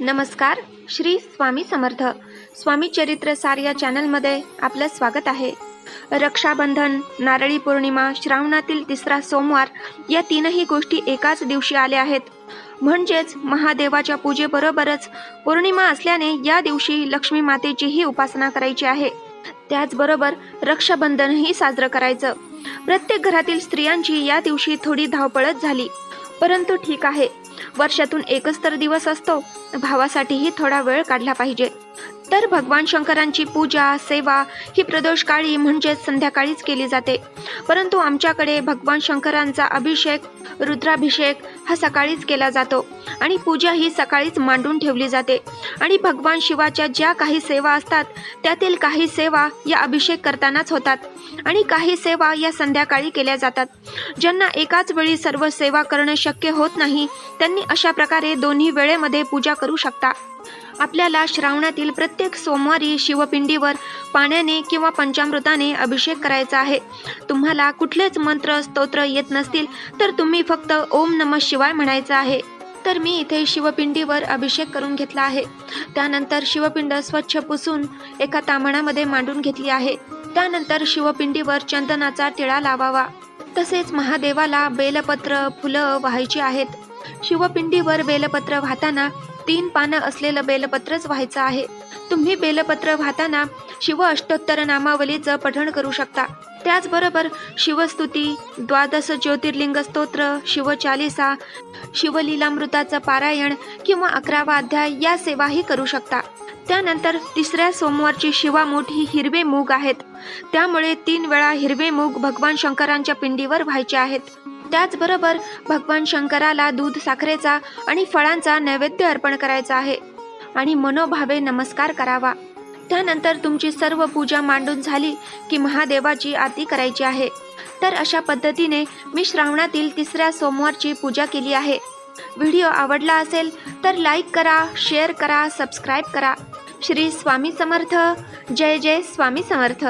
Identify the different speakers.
Speaker 1: नमस्कार श्री स्वामी समर्थ. स्वामी चरित्र सार या चॅनलमध्ये आपलं स्वागत आहे. रक्षाबंधन नारळी पौर्णिमा श्रावणातील तिसरा सोमवार या तीनही गोष्टी एकाच दिवशी आल्या आहेत. म्हणजेच महादेवाच्या पूजेबरोबरच पौर्णिमा असल्याने या दिवशी लक्ष्मी मातेचीही उपासना करायची आहे. त्याचबरोबर रक्षाबंधनही साजरं करायचं. प्रत्येक घरातील स्त्रियांची या दिवशी थोडी धावपळच झाली. परंतु ठीक आहे. वर्षातून एकच तर दिवस असतो. भावासाठीही थोडा वेळ काढला पाहिजे. तर भगवान शंकरांची पूजा सेवा ही प्रदोषकाळी म्हणजेच संध्याकाळीच केली जाते. परंतु आमच्याकडे भगवान शंकरांचा अभिषेक रुद्राभिषेक हा सकाळीच केला जातो आणि पूजा ही सकाळीच मांडून ठेवली जाते. आणि भगवान शिवाच्या ज्या काही सेवा असतात त्यातील काही सेवा या अभिषेक करतानाच होतात आणि काही सेवा या संध्याकाळी केल्या जातात. ज्यांना एकाच वेळी सर्व सेवा करणं शक्य होत नाही त्यांनी अशा प्रकारे दोन्ही वेळेमध्ये पूजा करू शकता. आपल्याला श्रावणातील प्रत्येक सोमवारी शिवपिंडीवर पाण्याने किंवा पंचामृताने अभिषेक करायचा आहे. तुम्हाला कुठलेच मंत्र स्तोत्र येत नसतील तर तुम्ही फक्त ओम नम शिवाय म्हणायचं आहे. तर मी इथे शिवपिंडीवर अभिषेक करून घेतला आहे. त्यानंतर शिवपिंड स्वच्छ पुसून एका तामणामध्ये मांडून घेतली आहे. त्यानंतर शिवपिंडीवर चंदनाचा टिळा लावावा. तसेच महादेवाला बेलपत्र फुलं व्हायची आहेत. शिवपिंडीवर बेलपत्र वाहताना तीन पानं असलेलं बेलपत्रच व्हायचं आहे. तुम्ही बेलपत्र वाहताना शिव अष्टोत्तर नामावलीचं पठण करू शकता. त्याचबरोबर शिवस्तुती द्वादश ज्योतिर्लिंग स्तोत्र शिवचालिसा शिवलीलामृताचं पारायण किंवा अकरावा अध्याय या सेवाही करू शकता. त्यानंतर तिसऱ्या सोमवारची शिवामूठ ही हिरवे मूग आहेत. त्यामुळे तीन वेळा हिरवे मूग भगवान शंकरांच्या पिंडीवर व्हायचे आहेत. त्याचबरोबर भगवान शंकराला दूध साखरेचा आणि फळांचा नैवेद्य अर्पण करायचा आहे आणि मनोभावे नमस्कार करावा. त्यानंतर तुमची सर्व पूजा मांडून झाली की महादेवाची आरती करायची आहे. तर अशा पद्धतीने मी श्रावणातील तिसऱ्या सोमवारची पूजा केली आहे. व्हिडिओ आवडला असेल तर लाईक करा शेअर करा सबस्क्राईब करा. श्री स्वामी समर्थ. जय जय स्वामी समर्थ.